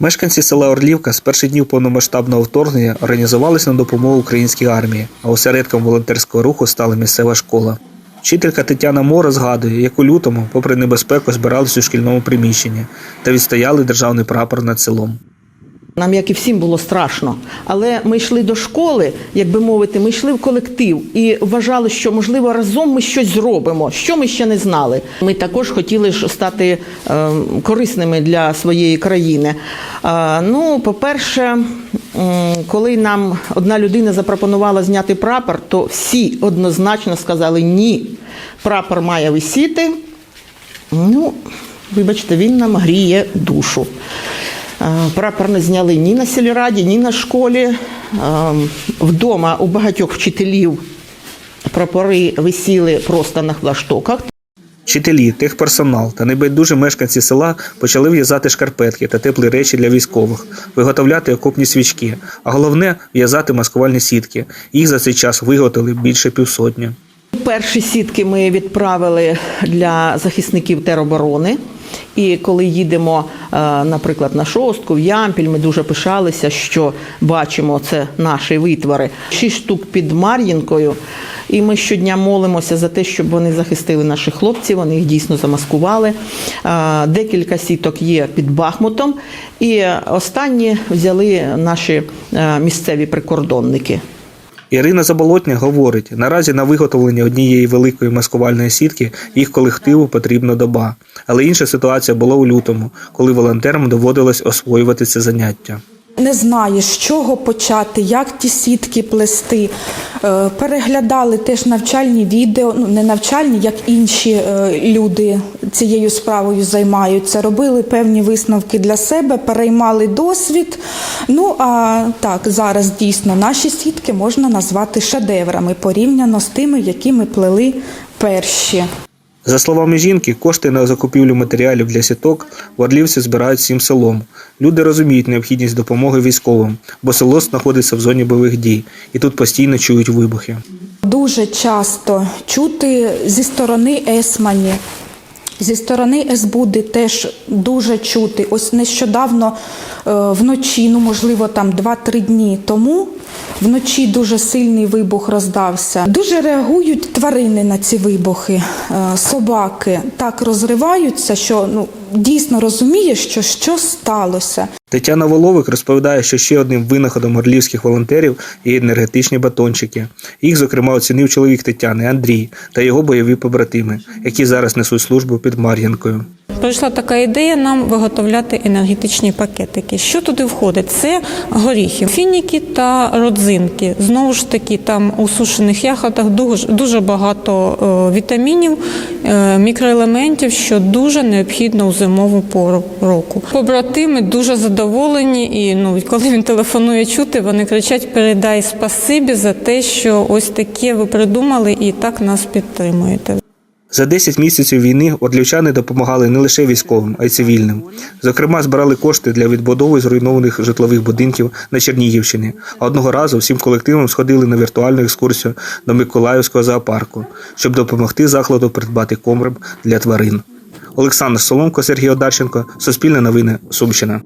Мешканці села Орлівка з перших днів повномасштабного вторгнення організувалися на допомогу українській армії, а осередком волонтерського руху стала місцева школа. Вчителька Тетяна Мора згадує, як у лютому, попри небезпеку, збирались у шкільному приміщенні та відстояли державний прапор над селом. Нам, як і всім, було страшно. Але ми йшли до школи, як би мовити, ми йшли в колектив і вважали, що можливо разом ми щось зробимо, що ми ще не знали. Ми також хотіли ж стати е, корисними для своєї країни. Е, ну, по-перше, коли нам одна людина запропонувала зняти прапор, то всі однозначно сказали ні. Прапор має висіти. Ну, вибачте, він нам гріє душу. Е, Прапор не зняли ні на сільраді, ні на школі. Е, Вдома у багатьох вчителів прапори висіли просто на флаштоках. Вчителі, техперсонал та небайдужі мешканці села почали в'язати шкарпетки та теплі речі для військових, виготовляти окопні свічки, а головне в'язати маскувальні сітки. Їх за цей час виготовили більше півсотні. Перші сітки ми відправили для захисників тероборони. І коли їдемо, е, наприклад, на шостку, в Ямпіль, ми дуже пишалися, що бачимо це наші витвори. Шість штук під Мар'їнкою. І ми щодня молимося за те, щоб вони захистили наших хлопців. Вони їх дійсно замаскували. Е, Декілька сіток є під Бахмутом. І останні взяли наші е, місцеві прикордонники. Ірина Заболотня говорить: наразі на виготовлення однієї великої маскувальної сітки їх колективу потрібна доба. Але інша ситуація була у лютому, коли волонтерам доводилось освоювати це заняття. Не знаєш, з чого почати, як ті сітки плести. Е, Переглядали теж навчальні відео, ну не навчальні, як інші е, люди цією справою займаються. Робили певні висновки для себе, переймали досвід. Ну а так, зараз дійсно наші сітки можна назвати шедеврами порівняно з тими, які ми плели перші. За словами жінки, кошти на закупівлю матеріалів для сіток в Орлівці збирають всім селом. Люди розуміють необхідність допомоги військовим, бо село знаходиться в зоні бойових дій, і тут постійно чують вибухи. Дуже часто чути зі сторони Есмані, зі сторони СБУДи теж дуже чути. Ось нещодавно е, вночі, ну можливо, там 2-3 дні тому. Вночі дуже сильний вибух роздався. Дуже реагують тварини на ці вибухи. Е, Собаки так розриваються, що ну дійсно розумієш, що що сталося. Тетяна Воловик розповідає, що ще одним винаходом орлівських волонтерів є енергетичні батончики. Їх, зокрема, оцінив чоловік Тетяни Андрій та його бойові побратими, які зараз несуть службу під Мар'їнкою. Прийшла така ідея нам виготовляти енергетичні пакетики. Що туди входить? Це горіхи, фініки та родзинки. Знову ж таки, там у сушених ягодах дуже, дуже багато е, вітамінів, е, мікроелементів, що дуже необхідно у зимову пору року. Побратими дуже задоволені, і ну, коли він телефонує чути, вони кричать: передай спасибі за те, що ось таке ви придумали і так нас підтримуєте. За 10 місяців війни орлівчани допомагали не лише військовим, а й цивільним. Зокрема, збирали кошти для відбудови зруйнованих житлових будинків на Чернігівщині. А одного разу всім колективом сходили на віртуальну екскурсію до Миколаївського зоопарку, щоб допомогти закладу придбати комроб для тварин. Олександр Соломко, Сергій Одарченко, Суспільне новини, Сумщина.